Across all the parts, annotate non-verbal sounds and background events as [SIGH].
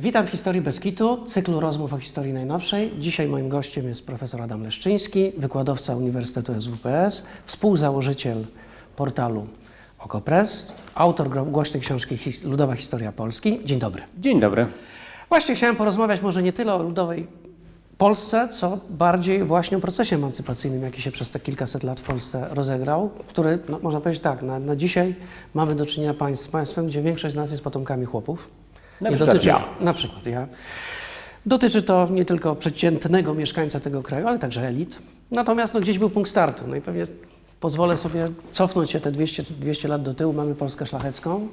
Witam w Historii Beskitu, cyklu rozmów o historii najnowszej. Dzisiaj moim gościem jest profesor Adam Leszczyński, wykładowca Uniwersytetu SWPS, współzałożyciel portalu Okopres, autor głośnej książki Ludowa Historia Polski. Dzień dobry. Dzień dobry. Właśnie chciałem porozmawiać może nie tyle o ludowej Polsce, co bardziej właśnie o procesie emancypacyjnym, jaki się przez te kilkaset lat w Polsce rozegrał, który, no, można powiedzieć tak, na, na dzisiaj mamy do czynienia państw, z państwem, gdzie większość z nas jest potomkami chłopów. Na dotyczy, ja. Na przykład ja. Dotyczy to nie tylko przeciętnego mieszkańca tego kraju, ale także elit. Natomiast no, gdzieś był punkt startu. No i pewnie pozwolę sobie cofnąć się te 200, 200 lat do tyłu. Mamy Polskę szlachecką.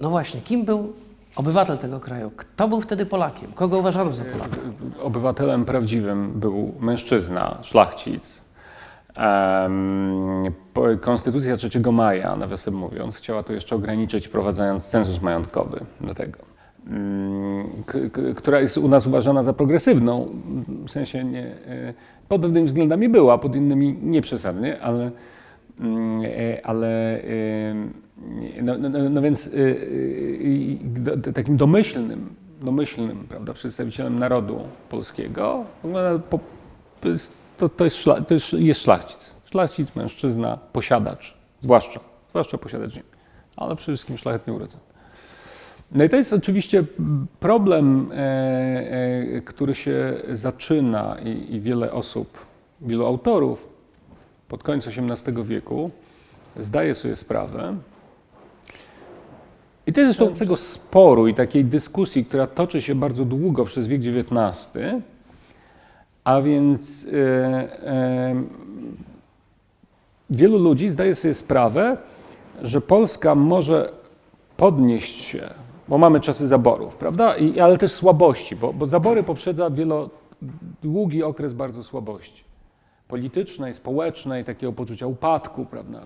No właśnie, kim był obywatel tego kraju? Kto był wtedy Polakiem? Kogo uważano za Polaka? Obywatelem prawdziwym był mężczyzna, szlachcic. Konstytucja 3 maja, nawiasem mówiąc, chciała to jeszcze ograniczyć, wprowadzając cenzus majątkowy do tego, Mm, która jest u nas uważana za progresywną, w sensie nie, e, pod pewnymi względami była, pod innymi nieprzesadnie, ale, mm, e, ale e, no, no, no, no więc takim domyślnym, domyślnym prawda, przedstawicielem narodu polskiego po, jest, to, to, jest szla, to jest, jest szlachcic. Szlachcic, mężczyzna, posiadacz, zwłaszcza, zwłaszcza posiadacz ziemi, ale przede wszystkim szlachetnie urodzony. No i to jest oczywiście problem, e, e, który się zaczyna i, i wiele osób, wielu autorów pod koniec XVIII wieku zdaje sobie sprawę. I to jest zresztą tego sporu i takiej dyskusji, która toczy się bardzo długo przez wiek XIX, a więc e, e, wielu ludzi zdaje sobie sprawę, że Polska może podnieść się, bo mamy czasy zaborów, prawda? I, ale też słabości, bo, bo zabory poprzedza wielo, długi okres bardzo słabości politycznej, społecznej, takiego poczucia upadku, prawda?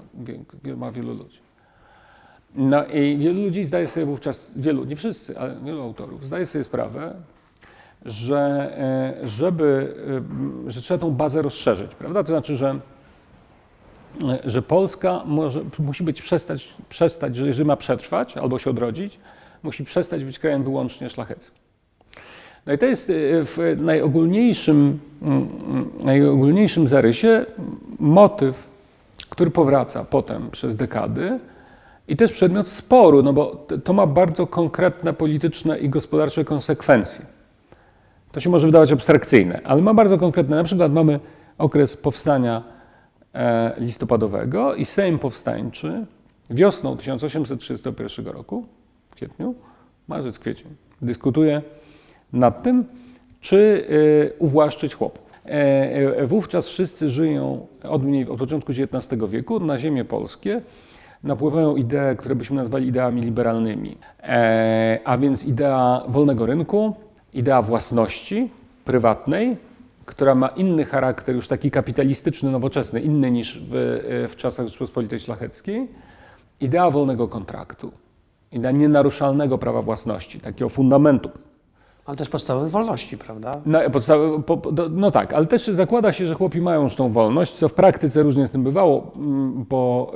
Wie, ma wielu ludzi. No i wielu ludzi zdaje sobie wówczas, wielu, nie wszyscy, ale wielu autorów, zdaje sobie sprawę, że, e, żeby, e, że trzeba tą bazę rozszerzyć, prawda? To znaczy, że że Polska może, musi być przestać, przestać, że jeżeli ma przetrwać albo się odrodzić, musi przestać być krajem wyłącznie szlacheckim. No i to jest w najogólniejszym, mm, najogólniejszym zarysie motyw, który powraca potem przez dekady i też przedmiot sporu, no bo to ma bardzo konkretne polityczne i gospodarcze konsekwencje. To się może wydawać abstrakcyjne, ale ma bardzo konkretne. Na przykład mamy okres powstania e, listopadowego i Sejm Powstańczy wiosną 1831 roku, w kwietniu, marzec, kwiecień, dyskutuje nad tym, czy e, uwłaszczyć chłopów. E, Wówczas wszyscy żyją od, mniej, od początku XIX wieku na ziemię polskie, napływają idee, które byśmy nazwali ideami liberalnymi, a więc idea wolnego rynku, idea własności prywatnej, która ma inny charakter, już taki kapitalistyczny, nowoczesny, inny niż w, e, w czasach Rzeczypospolitej Szlacheckiej, idea wolnego kontraktu, idea nienaruszalnego prawa własności, takiego fundamentu Ale też podstawowych wolności, prawda? no, podstawy, po, no tak, ale też zakłada się, że chłopi mają już tą wolność, co w praktyce różnie z tym bywało, mm, bo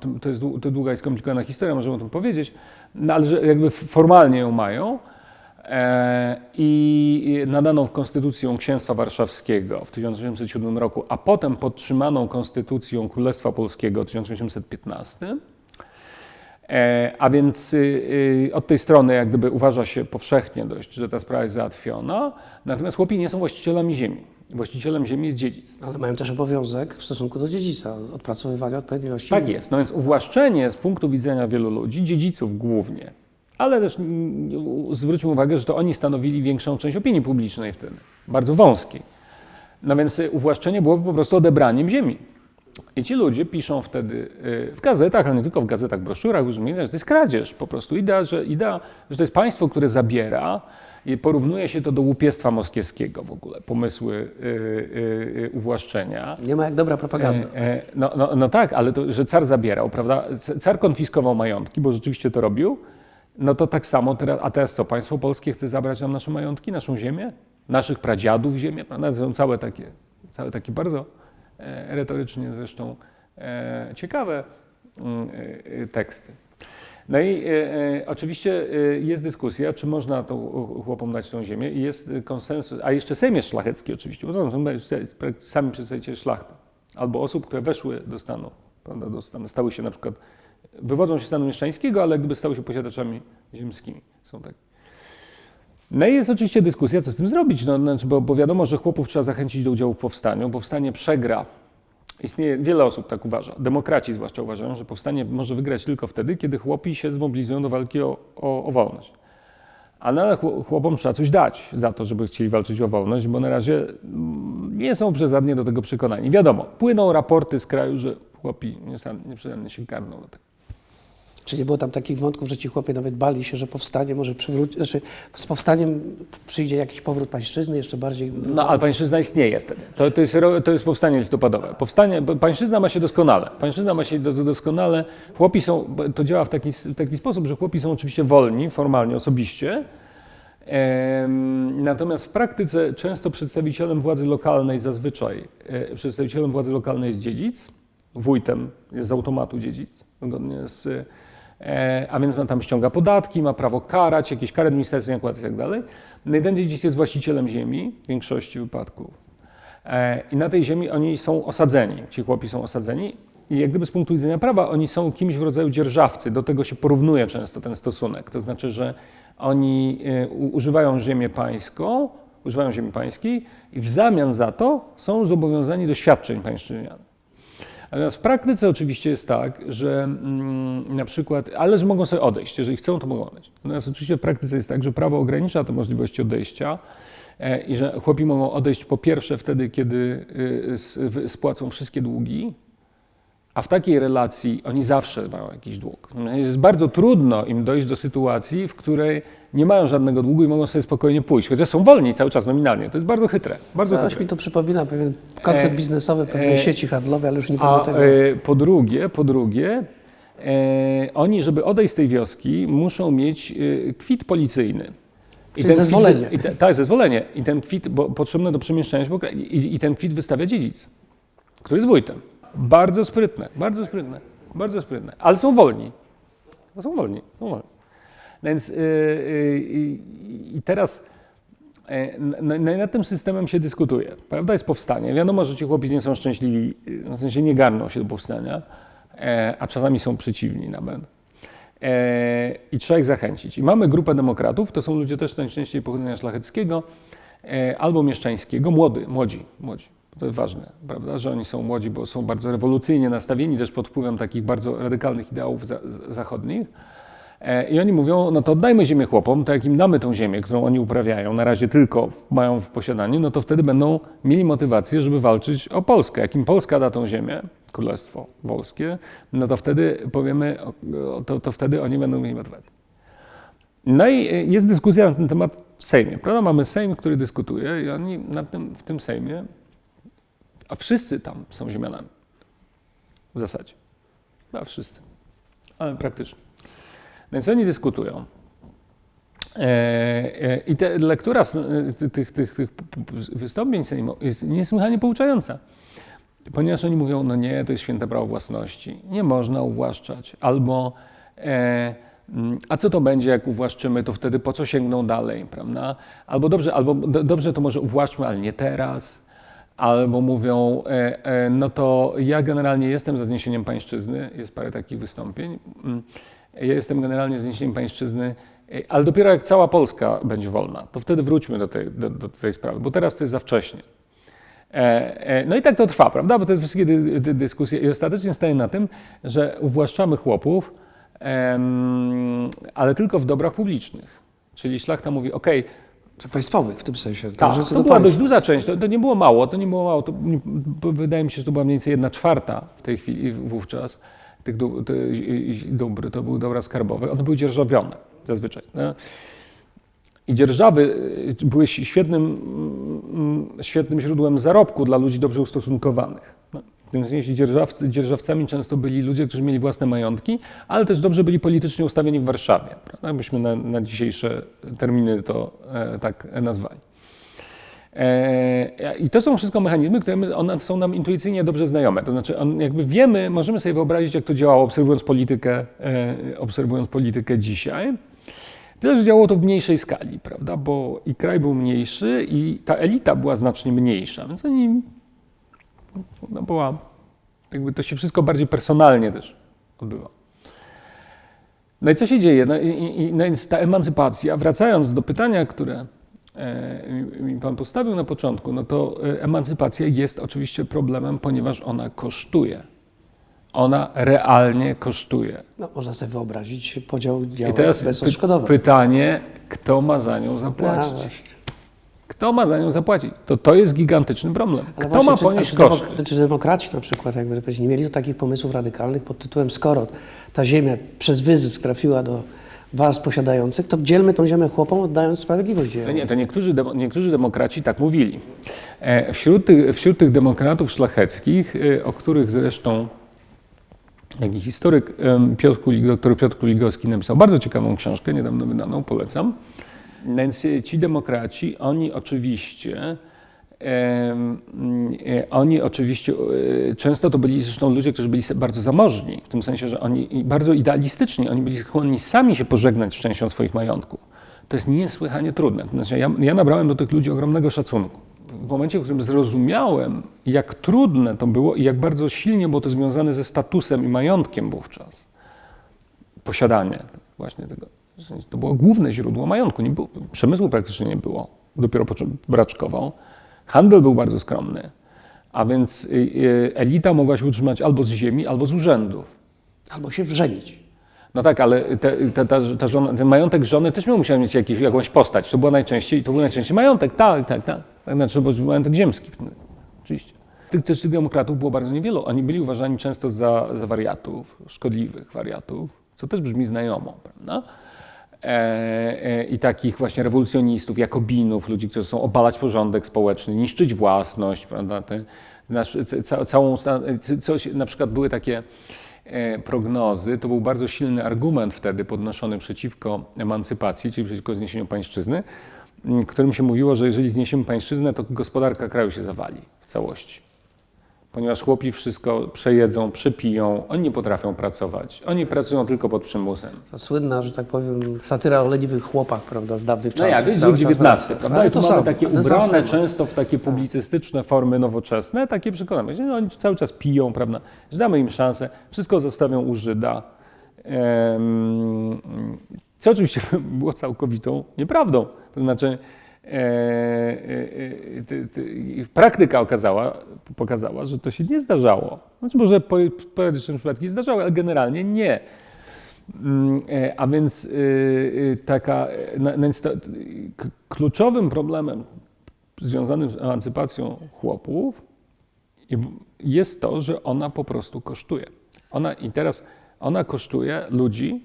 tym, to jest to długa i skomplikowana historia, możemy o tym powiedzieć, no, ale że jakby formalnie ją mają i nadaną w konstytucją Księstwa Warszawskiego w 1807 roku, a potem podtrzymaną konstytucją Królestwa Polskiego w 1815. E, A więc y, y, od tej strony jak gdyby uważa się powszechnie dość, że ta sprawa jest załatwiona, natomiast chłopi nie są właścicielami ziemi. Właścicielem ziemi jest dziedzic. Ale mają też obowiązek w stosunku do dziedzica, odpracowywania odpowiedniej ilości. Tak jest. No więc uwłaszczenie z punktu widzenia wielu ludzi, dziedziców głównie, ale też mm, zwróćmy uwagę, że to oni stanowili większą część opinii publicznej wtedy, bardzo wąskiej. No więc y, uwłaszczenie byłoby po prostu odebraniem ziemi. I ci ludzie piszą wtedy y, w gazetach, ale nie tylko w gazetach, broszurach, miejscach, że to jest kradzież po prostu. Idea, że, idea, że to jest państwo, które zabiera i porównuje się to do łupiestwa moskiewskiego w ogóle, pomysły y, y, y, uwłaszczenia. Nie ma jak dobra propaganda. E, No, no, no tak, ale to, że car zabierał, prawda? Car konfiskował majątki, bo rzeczywiście to robił. No to tak samo teraz, a teraz co? Państwo polskie chce zabrać nam nasze majątki, naszą ziemię, naszych pradziadów ziemię, prawda? Są całe takie, całe takie bardzo e, retorycznie zresztą e, ciekawe mm, e, e, teksty. No i e, e, oczywiście e, jest dyskusja, czy można tą chłopom dać tą ziemię i jest e, konsensus, a jeszcze Sejm jest szlachecki oczywiście, bo są sami przedstawiciele szlachty albo osób, które weszły do stanu, prawda, do stanu, stały się na przykład, wywodzą się z stanu mieszczańskiego, ale gdyby stały się posiadaczami ziemskimi. Są tak. No i jest oczywiście dyskusja, co z tym zrobić, no, znaczy, bo, bo wiadomo, że chłopów trzeba zachęcić do udziału w powstaniu. Powstanie przegra. Istnieje, wiele osób tak uważa, demokraci zwłaszcza uważają, że powstanie może wygrać tylko wtedy, kiedy chłopi się zmobilizują do walki o, o, o wolność. A nadal chł- chłopom trzeba coś dać za to, żeby chcieli walczyć o wolność, bo na razie mm, nie są przesadnie do tego przekonani. Wiadomo, płyną raporty z kraju, że chłopi nieprzesadnie się garną do tego. Czy nie było tam takich wątków, że ci chłopie nawet bali się, że powstanie może przywrócić, znaczy z powstaniem przyjdzie jakiś powrót pańszczyzny jeszcze bardziej... No, ale pańszczyzna istnieje wtedy. To, to, jest, to jest powstanie listopadowe. Powstanie, pańszczyzna ma się doskonale. Pańszczyzna ma się do, do- doskonale. Chłopi są, to działa w taki, w taki sposób, że chłopi są oczywiście wolni, formalnie, osobiście. Natomiast w praktyce często przedstawicielem władzy lokalnej zazwyczaj, e, przedstawicielem władzy lokalnej jest dziedzic, wójtem jest z automatu dziedzic, zgodnie z, a więc ma tam ściąga podatki, ma prawo karać, jakieś kary administracyjne nakładać i tak dalej. No i ten dziedzic jest właścicielem ziemi w większości wypadków. E, I na tej ziemi oni są osadzeni, ci chłopi są osadzeni. I jak gdyby z punktu widzenia prawa oni są kimś w rodzaju dzierżawcy. Do tego się porównuje często ten stosunek. To znaczy, że oni e, używają ziemię pańską, używają ziemi pańskiej i w zamian za to są zobowiązani do świadczeń pańszczyźnianych. Natomiast w praktyce oczywiście jest tak, że mm, na przykład, ale że mogą sobie odejść, jeżeli chcą, to mogą odejść. Natomiast oczywiście w praktyce jest tak, że prawo ogranicza te możliwości odejścia e, i że chłopi mogą odejść po pierwsze wtedy, kiedy y, spłacą wszystkie długi, a w takiej relacji oni zawsze mają jakiś dług. Jest bardzo trudno im dojść do sytuacji, w której nie mają żadnego długu i mogą sobie spokojnie pójść, chociaż są wolni cały czas nominalnie. To jest bardzo chytre. Bardzo Coś chytre. mi to przypomina pewien koncept E, biznesowy pewnej e, sieci handlowej, ale już nie będę tego... e, po drugie, po drugie e, oni, żeby odejść z tej wioski, muszą mieć e, kwit policyjny. Czyli ten zezwolenie. Kwit, i te, tak, zezwolenie. I ten kwit, bo potrzebne do przemieszczania się. I, I ten kwit wystawia dziedzic, który jest wójtem. Bardzo sprytne, bardzo sprytne, bardzo sprytne. Ale są wolni. Są wolni, są wolni. Więc y, y, i- teraz na- na- nad tym systemem się dyskutuje. Prawda jest powstanie. Wiadomo, że ci chłopi nie są szczęśliwi, w sensie nie garną się do powstania, e, a czasami są przeciwni nawet. E, I trzeba ich zachęcić. I mamy grupę demokratów, to są ludzie też najczęściej pochodzenia szlacheckiego albo mieszczańskiego, młody, młodzi, młodzi. To jest ważne, prawda, że oni są młodzi, bo są bardzo rewolucyjnie nastawieni, też pod wpływem takich bardzo radykalnych ideałów za, zachodnich. E, I oni mówią, no to oddajmy ziemię chłopom, tak jak im damy tą ziemię, którą oni uprawiają, na razie tylko mają w posiadaniu, no to wtedy będą mieli motywację, żeby walczyć o Polskę. Jak im Polska da tą ziemię, Królestwo Wolskie, no to wtedy powiemy, to, to wtedy oni będą mieli motywację. No i e, jest dyskusja na ten temat w Sejmie, prawda? Mamy Sejm, który dyskutuje i oni na tym, w tym Sejmie, a wszyscy tam są ziemianami. W zasadzie. A wszyscy. Ale praktycznie. Więc oni dyskutują. E, e, I te, lektura e, tych, tych, tych wystąpień jest niesłychanie pouczająca. Ponieważ oni mówią, no nie, to jest święte prawo własności. Nie można uwłaszczać. Albo, e, mm, a co to będzie, jak uwłaszczymy, to wtedy po co sięgną dalej, prawda? Albo dobrze, albo do, dobrze to może uwłaszczmy, ale nie teraz. Albo mówią, e, e, no to ja generalnie jestem za zniesieniem pańszczyzny, jest parę takich wystąpień. Ja jestem generalnie zniesieniem pańszczyzny, e, ale dopiero jak cała Polska będzie wolna, to wtedy wróćmy do tej, do, do tej sprawy, bo teraz to jest za wcześnie. E, e, No i tak to trwa, prawda? Bo to jest wszystkie dy, dy, dyskusje i ostatecznie staje na tym, że uwłaszczamy chłopów, ale tylko w dobrach publicznych. Czyli szlachta mówi, okej, Czy państwowych w tym sensie. tak, to do była dość duża część, to, to nie było mało, to nie było mało, to, wydaje mi się, że to była mniej więcej jedna czwarta w tej chwili, wówczas tych dóbr, to były dobra skarbowe, one były dzierżawione zazwyczaj. nie? I dzierżawy y, były świetnym, mm, świetnym źródłem zarobku dla ludzi dobrze ustosunkowanych. No, W tym sensie dzierżawcy, dzierżawcami często byli ludzie, którzy mieli własne majątki, ale też dobrze byli politycznie ustawieni w Warszawie. Prawda? Byśmy na, na dzisiejsze terminy to e, tak nazwali. E, I to są wszystko mechanizmy, które one są nam intuicyjnie dobrze znajome. To znaczy, jakby wiemy, możemy sobie wyobrazić, jak to działało, obserwując politykę, e, obserwując politykę dzisiaj. Tyle, że działało to w mniejszej skali, prawda? Bo i kraj był mniejszy, i ta elita była znacznie mniejsza, więc oni. Była. Jakby to się wszystko bardziej personalnie też odbywa. No i co się dzieje? No i, i, i- no więc ta emancypacja, wracając do pytania, które mi Pan postawił na początku, no to e, emancypacja jest oczywiście problemem, ponieważ ona kosztuje. Ona realnie kosztuje. No, można sobie wyobrazić podział I działek teraz py- odszkodowań. pytanie, kto ma za nią zapłacić? Kto ma za nią zapłacić? To to jest gigantyczny problem. Ale Kto ma właśnie, czy, a ponieść czy, demok- koszty? czy demokraci na przykład, jakby powiedzieć, nie mieli tu takich pomysłów radykalnych pod tytułem skoro ta ziemia przez wyzysk trafiła do warstw posiadających, to dzielmy tą ziemię chłopom, oddając sprawiedliwość dzielną. nie, to niektórzy, demo, niektórzy demokraci tak mówili. E, Wśród tych, wśród tych demokratów szlacheckich, e, o których zresztą taki historyk Piotr Kulig, dr Piotr Kuligowski napisał bardzo ciekawą książkę, niedawno wydaną, polecam. Więc e, ci demokraci, oni oczywiście oni oczywiście, e, często to byli zresztą ludzie, którzy byli bardzo zamożni, w tym sensie, że oni bardzo idealistyczni, oni byli skłonni sami się pożegnać z częścią swoich majątków. To jest niesłychanie trudne. Znaczy, ja, ja nabrałem do tych ludzi ogromnego szacunku. W momencie, w którym zrozumiałem, jak trudne to było i jak bardzo silnie było to związane ze statusem i majątkiem wówczas, posiadanie właśnie tego. To było główne źródło majątku. Nie było, przemysłu praktycznie nie było. Dopiero po czym braczkował. Handel był bardzo skromny. A więc y, y, elita mogła się utrzymać albo z ziemi, albo z urzędów. Albo się wrzenić. No tak, ale te, te, ta, ta żona, ten majątek żony też miał musiał mieć jakiś, jakąś postać. To, było najczęściej, to był najczęściej majątek, tak, tak, tak. tak znaczy, bo majątek ziemski, oczywiście. Tych też tych demokratów było bardzo niewielu. Oni byli uważani często za, za wariatów, szkodliwych wariatów, co też brzmi znajomo, prawda? E, e, I takich właśnie rewolucjonistów, jakobinów, ludzi, którzy chcą obalać porządek społeczny, niszczyć własność, prawda? Te, nasz, ca, całą, coś, na przykład były takie e, prognozy, to był bardzo silny argument wtedy podnoszony przeciwko emancypacji, czyli przeciwko zniesieniu pańszczyzny, którym się mówiło, że jeżeli zniesiemy pańszczyznę, to gospodarka kraju się zawali w całości. Ponieważ chłopi wszystko przejedzą, przepiją, oni nie potrafią pracować. Oni pracują tylko pod przymusem. Ta słynna, że tak powiem, satyra o leniwych chłopach, prawda, z dawnych No czasów. ja, to jest XIX, prawda? Ale to mamy samo, takie to ubrane często w takie publicystyczne formy nowoczesne, takie przekonania, że no, oni cały czas piją, prawda? Że damy im szansę, wszystko zostawią u Żyda. Co oczywiście [LAUGHS] było całkowitą nieprawdą. To znaczy, praktyka okazała, pokazała, że to się nie zdarzało. Znaczy, może po- pojedyncze przypadki zdarzały, ale generalnie nie. Mm, e, A więc y, y, taka, e, kluczowym problemem związanym z emancypacją chłopów jest to, że ona po prostu kosztuje. Ona i teraz ona kosztuje ludzi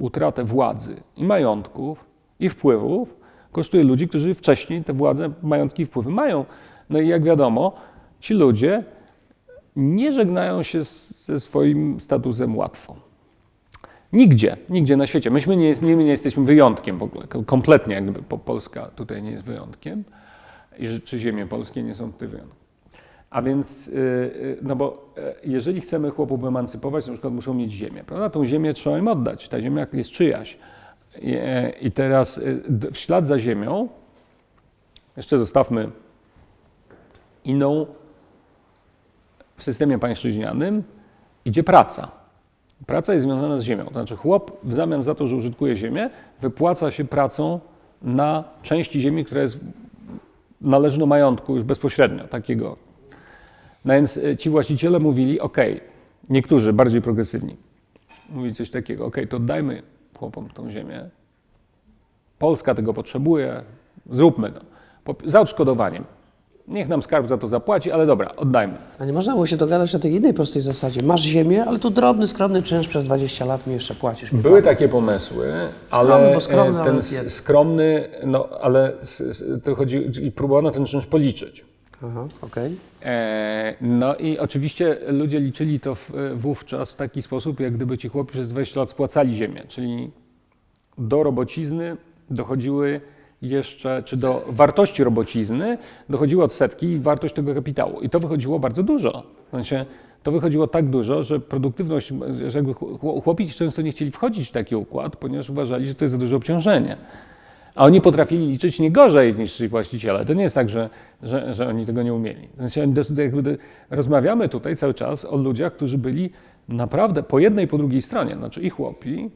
utratę władzy i majątków i wpływów, kosztuje ludzi, którzy wcześniej te władze, majątki i wpływy mają. No i jak wiadomo, ci ludzie nie żegnają się z, ze swoim statusem łatwo. Nigdzie, nigdzie na świecie. Myśmy nie, my nie jesteśmy wyjątkiem w ogóle, ko- kompletnie jakby po- Polska tutaj nie jest wyjątkiem, i czy ziemie polskie nie są tutaj wyjątkiem. A więc, y, y, no bo e, jeżeli chcemy chłopów emancypować, na przykład muszą mieć ziemię, prawda? Tą ziemię trzeba im oddać, ta ziemia jest czyjaś. I, e, i teraz d- w ślad za ziemią, jeszcze zostawmy inną, w systemie pańszczyźnianym idzie praca. Praca jest związana z ziemią. To znaczy chłop w zamian za to, że użytkuje ziemię, wypłaca się pracą na części ziemi, która jest należy do majątku już bezpośrednio takiego. No więc e, ci właściciele mówili, ok, niektórzy bardziej progresywni, mówili coś takiego, ok, to oddajmy chłopom tą ziemię. Polska tego potrzebuje, zróbmy to. Za odszkodowaniem. Niech nam skarb za to zapłaci, ale dobra, oddajmy. A nie można było się dogadać na tej innej prostej zasadzie. Masz ziemię, ale tu drobny, skromny czynsz przez 20 lat mi jeszcze płacisz. Mi Były takie pomysły, ale Skromny, bo skromny, e, ten ale skromny, no ale to chodzi, i próbowano ten czynsz policzyć. Aha, okej. E, No i oczywiście ludzie liczyli to w, wówczas w taki sposób, jak gdyby ci chłopi przez 20 lat spłacali ziemię, czyli do robocizny dochodziły jeszcze, czy do wartości robocizny dochodziły odsetki i wartość tego kapitału. I to wychodziło bardzo dużo. To wychodziło tak dużo, że produktywność, że jakby chł- chłopi często nie chcieli wchodzić w taki układ, ponieważ uważali, że to jest za duże obciążenie. A oni potrafili liczyć nie gorzej niż ci właściciele. To nie jest tak, że, że, że oni tego nie umieli. Jakby do- rozmawiamy tutaj cały czas o ludziach, którzy byli naprawdę po jednej i po drugiej stronie, znaczy i chłopi,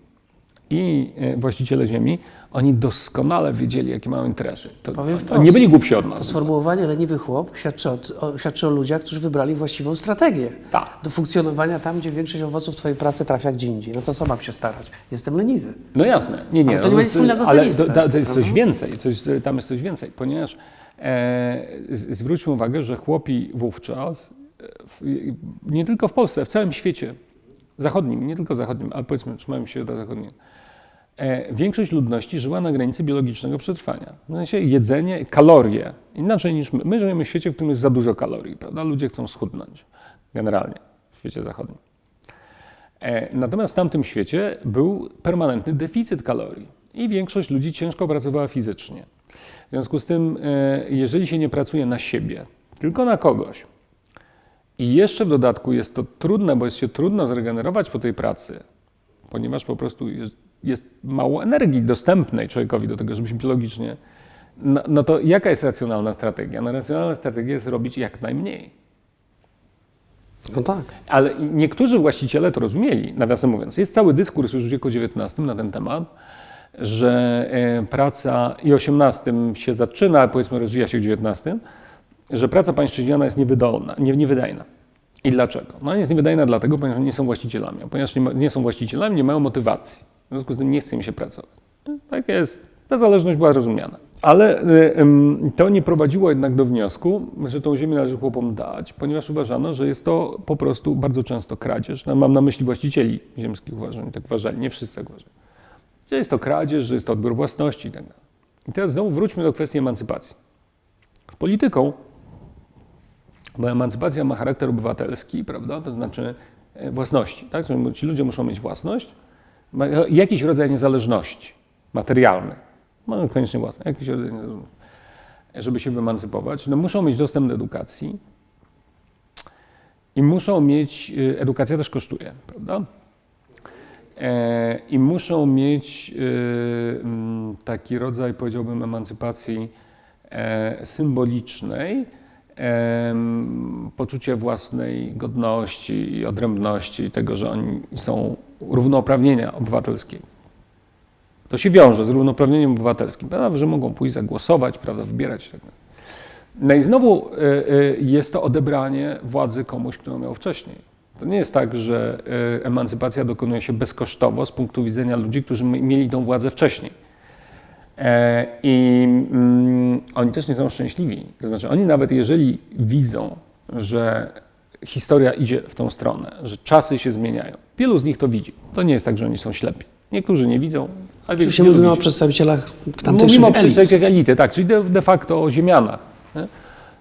i e, właściciele ziemi, oni doskonale wiedzieli, jakie mają interesy. To, wprost. nie byli głupsi od To nas. sformułowanie leniwy chłop świadczy o, o, świadczy o ludziach, którzy wybrali właściwą strategię Tak. do funkcjonowania tam, gdzie większość owoców Twojej pracy trafia gdzie indziej. No to co mam się starać? Jestem leniwy. No jasne, nie, nie. Ale to nie no, nic wspólnego z Ale to, to, to jest coś więcej, coś, tam jest coś więcej, ponieważ e, zwróćmy uwagę, że chłopi wówczas, e, w, nie tylko w Polsce, w całym świecie zachodnim, nie tylko zachodnim, ale powiedzmy, trzymajmy się do zachodniego, większość ludności żyła na granicy biologicznego przetrwania. W sensie jedzenie, kalorie, inaczej niż my. My żyjemy w świecie, w którym jest za dużo kalorii, prawda? Ludzie chcą schudnąć, generalnie, w świecie zachodnim. E, Natomiast w tamtym świecie był permanentny deficyt kalorii i większość ludzi ciężko pracowała fizycznie. W związku z tym, e, jeżeli się nie pracuje na siebie, tylko na kogoś, i jeszcze w dodatku jest to trudne, bo jest się trudno zregenerować po tej pracy, ponieważ po prostu jest, mało energii dostępnej człowiekowi do tego, żeby się biologicznie. No, no to jaka jest racjonalna strategia? No, racjonalna strategia jest robić jak najmniej. No tak. Ale niektórzy właściciele to rozumieli, nawiasem mówiąc. Jest cały dyskurs już w wieku XIX na ten temat, że e, praca i XVIII się zaczyna, a powiedzmy rozwija się w XIX, że praca pańszczyźniana jest niewydolna, nie, niewydajna. I dlaczego? No jest niewydajna dlatego, ponieważ nie są właścicielami. A ponieważ nie, ma, nie są właścicielami, nie mają motywacji. W związku z tym nie chce im się pracować. Tak jest. Ta zależność była rozumiana. Ale y, to nie prowadziło jednak do wniosku, że tą ziemię należy chłopom dać, ponieważ uważano, że jest to po prostu bardzo często kradzież. No, mam na myśli właścicieli ziemskich uważań, tak uważali, nie wszyscy tak uważali. Że jest to kradzież, że jest to odbiór własności i tak. I teraz znowu wróćmy do kwestii emancypacji. Z polityką, bo emancypacja ma charakter obywatelski, prawda, to znaczy e, własności, tak? Ci ludzie muszą mieć własność, jakiś rodzaj niezależności materialnej, no koniecznie własnej, jakiś rodzaj niezależności, żeby się wyemancypować, no muszą mieć dostęp do edukacji i muszą mieć, y, edukacja też kosztuje, prawda? E, I muszą mieć taki rodzaj, powiedziałbym, emancypacji e, symbolicznej, poczucie własnej godności i odrębności tego, że oni są równouprawnienia obywatelskiego. To się wiąże z równouprawnieniem obywatelskim, prawda, że mogą pójść zagłosować, prawda, wybierać tak. No i znowu y, y, jest to odebranie władzy komuś, kto ją miał wcześniej. To nie jest tak, że y, emancypacja dokonuje się bezkosztowo z punktu widzenia ludzi, którzy mi- mieli tą władzę wcześniej. E, I mm, oni też nie są szczęśliwi. To znaczy, oni nawet jeżeli widzą, że historia idzie w tą stronę, że czasy się zmieniają, wielu z nich to widzi. To nie jest tak, że oni są ślepi. Niektórzy nie widzą, ale Oczywiście mówimy o widzi. przedstawicielach w tamtejszych Mówimy o przedstawicielach elity, tak, czyli de, de facto o ziemianach. Nie?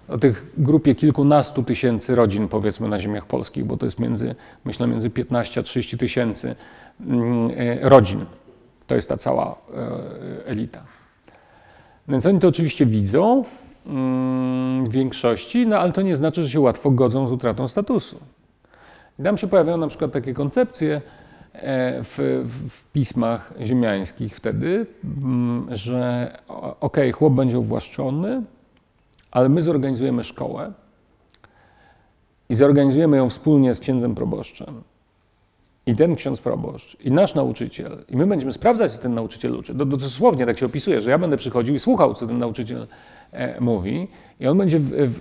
O tych grupie kilkunastu tysięcy rodzin, powiedzmy, na ziemiach polskich, bo to jest między, myślę, między 15 a 30 tysięcy mm, e, rodzin. To jest ta cała e, elita. Więc oni to oczywiście widzą mm, w większości, no ale to nie znaczy, że się łatwo godzą z utratą statusu. I tam się pojawiają na przykład takie koncepcje e, w, w, pismach ziemiańskich wtedy, mm, że okej, chłop będzie uwłaszczony, ale my zorganizujemy szkołę i zorganizujemy ją wspólnie z księdzem proboszczem. I ten ksiądz proboszcz, i nasz nauczyciel, i my będziemy sprawdzać, co ten nauczyciel uczy. Do, do, dosłownie tak się opisuje, że ja będę przychodził i słuchał, co ten nauczyciel e, mówi, i on będzie w, w,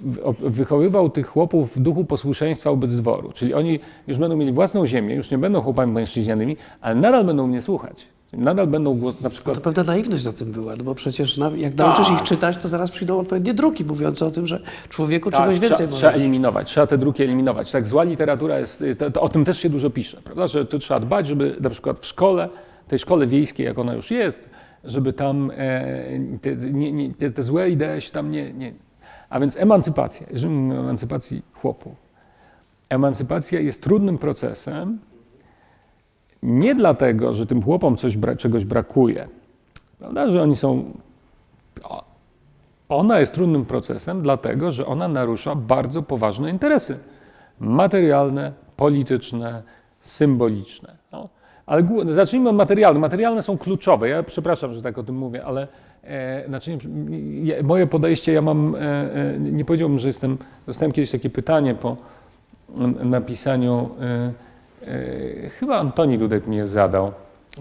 w, wychowywał tych chłopów w duchu posłuszeństwa wobec dworu. Czyli oni już będą mieli własną ziemię, już nie będą chłopami mężczyźnianymi, ale nadal będą mnie słuchać. Nadal będą głos, na przykład To pewna naiwność za tym była, no bo przecież na, jak nauczysz ich czytać, to zaraz przyjdą odpowiednie druki mówiące o tym, że człowieku czegoś Tak, więcej trzeba, trzeba eliminować, trzeba te druki eliminować. Tak, zła literatura jest, to, to o tym też się dużo pisze, prawda? Że to trzeba dbać, żeby na przykład w szkole, tej szkole wiejskiej, jak ona już jest, żeby tam e, te, nie, nie, te, te złe idee się tam nie, nie. A więc emancypacja, jeżeli mówimy o emancypacji chłopów, emancypacja jest trudnym procesem, nie dlatego, że tym chłopom coś bra- czegoś brakuje, prawda? że oni są Ona jest trudnym procesem, dlatego że ona narusza bardzo poważne interesy materialne, polityczne, symboliczne. No. Ale zacznijmy od materialnych. Materialne są kluczowe. Ja przepraszam, że tak o tym mówię, ale e, znaczy, moje podejście, ja mam, e, e, nie powiedziałbym, że jestem, dostałem kiedyś takie pytanie po napisaniu, e, chyba Antoni Dudek mi je zadał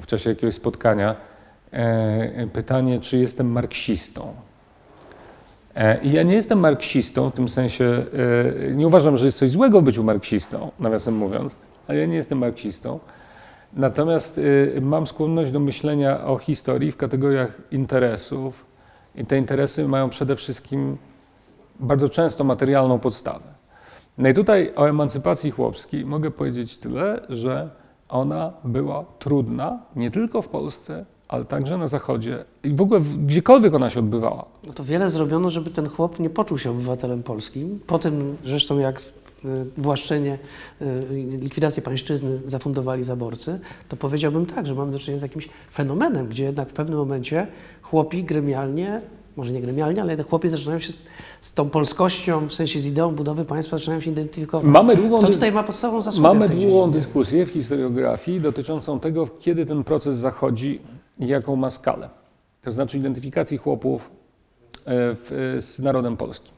w czasie jakiegoś spotkania, e, pytanie, czy jestem marksistą. E, I ja nie jestem marksistą w tym sensie, e, nie uważam, że jest coś złego być marksistą, nawiasem mówiąc, ale ja nie jestem marksistą. Natomiast e, mam skłonność do myślenia o historii w kategoriach interesów i te interesy mają przede wszystkim bardzo często materialną podstawę. No i tutaj o emancypacji chłopskiej mogę powiedzieć tyle, że ona była trudna nie tylko w Polsce, ale także na Zachodzie i w ogóle gdziekolwiek ona się odbywała. No to wiele zrobiono, żeby ten chłop nie poczuł się obywatelem polskim. Po tym zresztą jak y, właszczenie, y, likwidację pańszczyzny zafundowali zaborcy, to powiedziałbym tak, że mamy do czynienia z jakimś fenomenem, gdzie jednak w pewnym momencie chłopi gremialnie, może nie gremialnie, ale jednak chłopi zaczynają się z, z tą polskością, w sensie z ideą budowy państwa, zaczynają się identyfikować. Mamy długą, Kto tutaj ma podstawową zasługę mamy długą dyskusję w historiografii dotyczącą tego, kiedy ten proces zachodzi i jaką ma skalę. To znaczy identyfikacji chłopów e, w, z narodem polskim.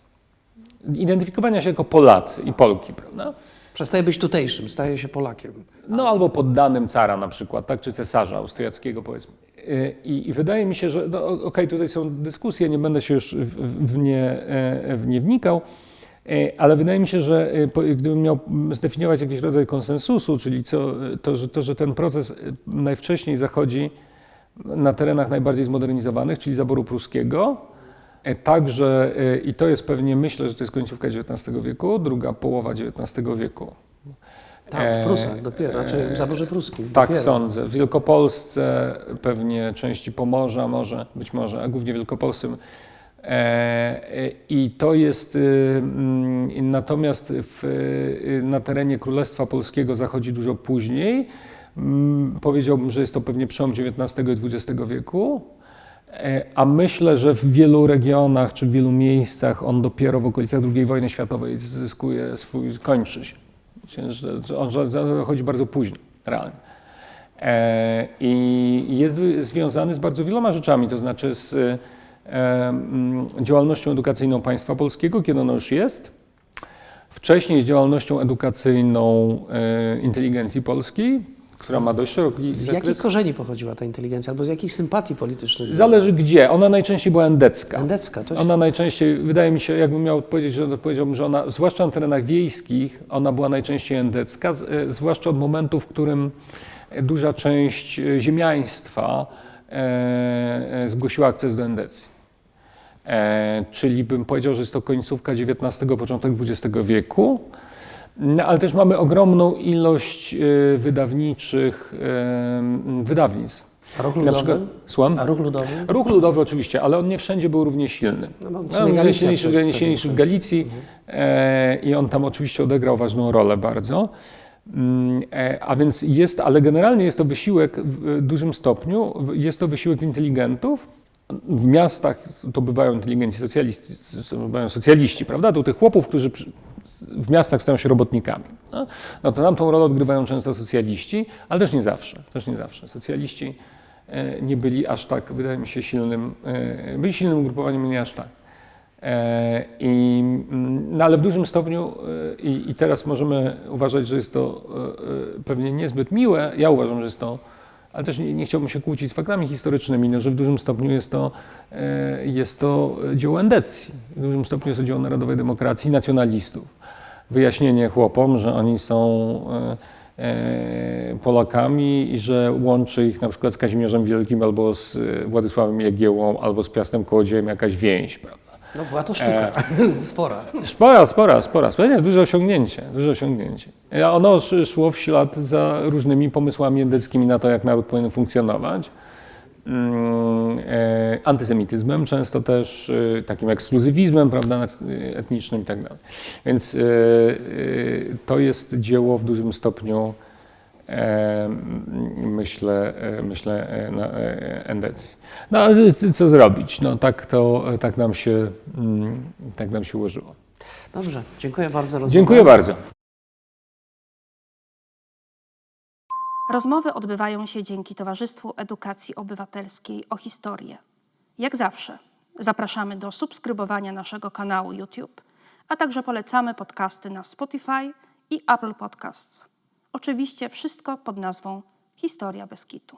Identyfikowania się jako Polacy i Polki, prawda? Przestaje być tutejszym, staje się Polakiem. No albo poddanym cara na przykład, tak, czy cesarza austriackiego powiedzmy. I, i wydaje mi się, że, no, okej, tutaj są dyskusje, nie będę się już w, w, nie, e, w nie wnikał, e, ale wydaje mi się, że e, gdybym miał zdefiniować jakiś rodzaj konsensusu, czyli co, to, że, to, że ten proces najwcześniej zachodzi na terenach najbardziej zmodernizowanych, czyli zaboru pruskiego, Także, i to jest pewnie, myślę, że to jest końcówka XIX wieku, druga połowa XIX wieku. Tak, w E, Prusach dopiero, znaczy w zaborze pruskim. Tak dopiero. sądzę. W Wielkopolsce, pewnie części Pomorza, może, być może, a głównie w Wielkopolsce. E, e, I to jest, y, mm, natomiast w, y, na terenie Królestwa Polskiego zachodzi dużo później. Mm, Powiedziałbym, że jest to pewnie przełom XIX i XX wieku. A myślę, że w wielu regionach czy w wielu miejscach on dopiero w okolicach II wojny światowej zyskuje swój, kończy się. On za- zachodzi bardzo późno, realnie. E, I jest związany z bardzo wieloma rzeczami, to znaczy z e, mm, działalnością edukacyjną państwa polskiego, kiedy ono już jest, wcześniej z działalnością edukacyjną e, inteligencji polskiej, która ma dość szeroki Z jakich zakres. korzeni pochodziła ta inteligencja, albo z jakich sympatii politycznych? Zależy gdzie. Ona najczęściej była endecka. Endecka, to Ona najczęściej, wydaje mi się, jakbym miał odpowiedzieć, że to powiedziałbym, że ona, zwłaszcza na terenach wiejskich, ona była najczęściej endecka, e, zwłaszcza od momentu, w którym duża część e, ziemiaństwa e, zgłosiła akces do endecji. Czyli bym powiedział, że jest to końcówka XIX, początek XX wieku. No, ale też mamy ogromną ilość e, wydawniczych e, wydawnictw. A ruch Na ludowy? przykład, słucham? A ruch ludowy? Ruch ludowy oczywiście, ale on nie wszędzie był równie silny. No, No, Galicja najsilniejszy, przecież najsilniejszy w pewnie. Galicji e, i on tam oczywiście odegrał ważną rolę bardzo. Mm, e, A więc jest, ale generalnie jest to wysiłek w e, dużym stopniu, jest to wysiłek inteligentów. W miastach to bywają inteligenci socjaliści, bywają socjaliści, prawda? To tych chłopów, którzy w miastach stają się robotnikami. No, no to tam tą rolę odgrywają często socjaliści, ale też nie zawsze. Też nie zawsze. Socjaliści e, nie byli aż tak, wydaje mi się, silnym, e, byli silnym ugrupowaniem, nie aż tak. E, I, mm, no ale w dużym stopniu, i, i teraz możemy uważać, że jest to pewnie niezbyt miłe, ja uważam, że jest to, ale też nie, nie chciałbym się kłócić z faktami historycznymi, no, że w dużym stopniu jest to, jest to dzieło endecji, w dużym stopniu jest to dzieło narodowej demokracji, nacjonalistów. Wyjaśnienie chłopom, że oni są e, e, Polakami i że łączy ich na przykład z Kazimierzem Wielkim albo z e, Władysławem Jagiełłą albo z Piastem Kołodziejem jakaś więź, prawda? No była to sztuka, E. [LAUGHS] spora. Spora, spora, spora, spora. Nie, duże osiągnięcie, duże osiągnięcie. Ono sz- szło w ślad za różnymi pomysłami endeckimi na to, jak naród powinien funkcjonować. Antysemityzmem, często też e, takim ekskluzywizmem prawda, e, etnicznym i tak dalej. Więc e, to jest dzieło w dużym stopniu myślę, e, myślę e, na e, endecji. No ale co zrobić? No tak to, tak nam się, mm, tak nam się ułożyło. Dobrze, dziękuję bardzo rozmowę. Dziękuję bardzo. Rozmowy odbywają się dzięki Towarzystwu Edukacji Obywatelskiej o Historię. Jak zawsze, zapraszamy do subskrybowania naszego kanału YouTube, a także polecamy podcasty na Spotify i Apple Podcasts. Oczywiście wszystko pod nazwą Historia Beskitu.